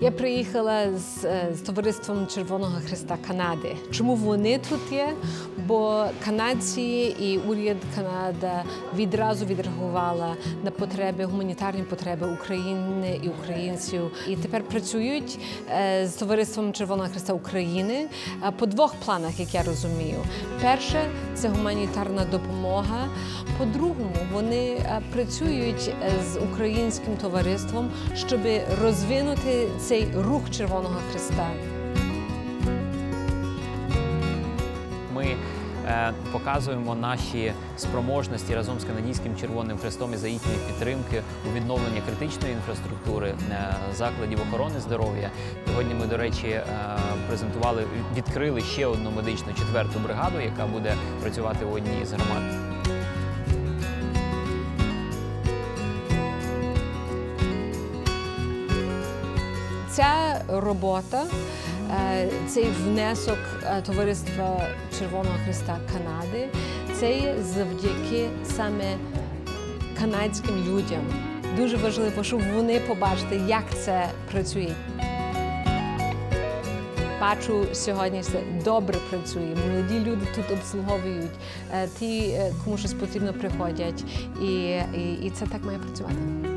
Я приїхала з, е, з товариством Червоного Христа Канади. Чому вони тут є? Бо канадці і уряд Канади відразу відреагувала на потреби, гуманітарні потреби України і українців. І тепер працюють е, з товариством Червоного Христа України е, по двох планах, як я розумію. Перше це гуманітарна допомога. По-другому, вони е, працюють е, з українським товариством, щоб розвинути цей рух Червоного Христа. Ми е, показуємо наші спроможності разом з канадським Червоним Хрестом і за їхньої підтримки у відновленні критичної інфраструктури закладів охорони здоров'я. Сьогодні ми, до речі, презентували, відкрили ще одну медичну четверту бригаду, яка буде працювати в одній з громад. Ця робота, е, цей внесок е, товариства Червоного Христа Канади, це є завдяки саме канадським людям. Дуже важливо, щоб вони побачили, як це працює. Бачу сьогодні це добре працює. Молоді люди тут обслуговують. Е, Ті, кому щось потрібно, приходять, і, і, і це так має працювати.